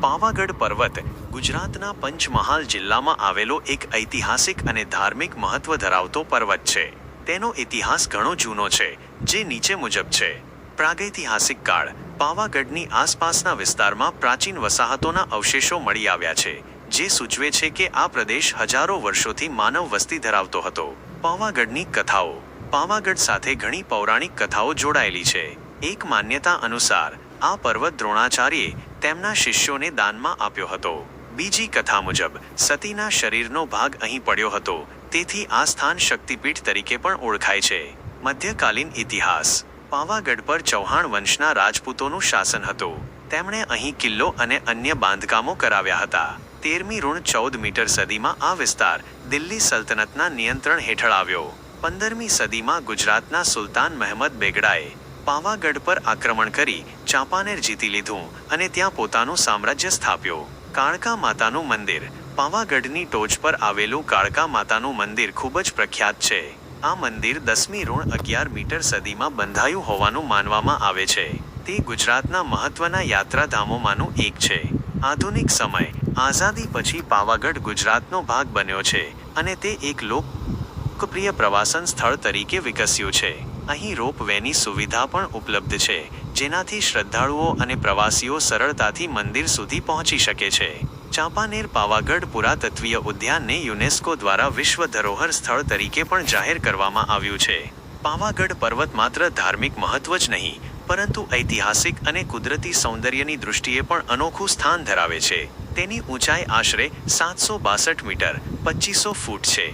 પાવાગઢ પર્વત ગુજરાતના પંચમહાલ જિલ્લામાં આવેલો એક ઐતિહાસિક અને ધાર્મિક મહત્વ ધરાવતો પર્વત છે. તેનો ઇતિહાસ ઘણો જૂનો છે, જે નીચે મુજબ છે. પ્રાગૈતિહાસિક કાળ, પાવાગઢની આસપાસના વિસ્તારમાં પ્રાચીન વસાહતોના અવશેષો મળી આવ્યા છે, જે સૂચવે છે કે આ પ્રદેશ હજારો વર્ષોથી માનવ વસ્તી ધરાવતો હતો. પાવાગઢની કથાઓ, પાવાગઢ સાથે ઘણી પૌરાણિક કથાઓ જોડાયેલી છે. એક માન્યતા અનુસાર, આ પર્વત દ્રોણાચાર્યે તેમના શિષ્યોને દાનમાં આપ્યો હતો. બીજી કથા મુજબ, સતીના શરીરનો ભાગ અહીં પડ્યો હતો. તેથી આ સ્થાન શક્તિપીઠ તરીકે પણ ઓળખાય છે. મધ્યકાલીન ઇતિહાસ. પાવાગઢ પર ચૌહાણ વંશના રાજપૂતોનું શાસન હતું. તેમણે અહીં કિલ્લો અને અન્ય બાંધકામો કરાવ્યા હતા. તેરમી ઋણ ચૌદ મીટર સદીમાં આ વિસ્તાર દિલ્હી સલ્તનતના નિયંત્રણ હેઠળ આવ્યો. પંદરમી સદીમાં ગુજરાતના સુલતાન મહેમદ બેગડાએ પાવાગઢ પર આક્રમણ કરી ચાંપાનેર જીતી લીધું અને ત્યાં પોતાનું સામ્રાજ્ય સ્થાપ્યું. કાળકા માતાનું મંદિર. પાવાગઢની ટોચ પર આવેલું કાળકા માતાનું મંદિર ખૂબ જ પ્રખ્યાત છે. આ મંદિર દસમી ઋણ અગિયાર મીટર સદીમાં બંધાયું હોવાનું માનવામાં આવે છે. તે ગુજરાતના મહત્વના યાત્રાધામોમાંનું એક છે. આધુનિક સમય. આઝાદી પછી પાવાગઢ ગુજરાતનો ભાગ બન્યો છે અને તે એક લોકપ્રિય પ્રવાસન સ્થળ તરીકે વિકસ્યું છે. અહીં રોપ વેની સુવિધા પણ ઉપલબ્ધ છે, જેનાથી શ્રદ્ધાળુઓ અને પ્રવાસીઓ સરળતાથી મંદિર સુધી પહોંચી શકે છે. ચાંપાનેર પાવાગઢ પુરાતત્વીય ઉદ્યાનને યુનેસ્કો દ્વારા વિશ્વ ધરોહર સ્થળ તરીકે પણ જાહેર કરવામાં આવ્યું છે. પાવાગઢ પર્વત માત્ર ધાર્મિક મહત્વ જ નહીં, પરંતુ ઐતિહાસિક અને કુદરતી સૌંદર્યની દૃષ્ટિએ પણ અનોખું સ્થાન ધરાવે છે. તેની ઊંચાઈ આશરે સાતસો બાસઠ મીટર પચીસો ફૂટ છે.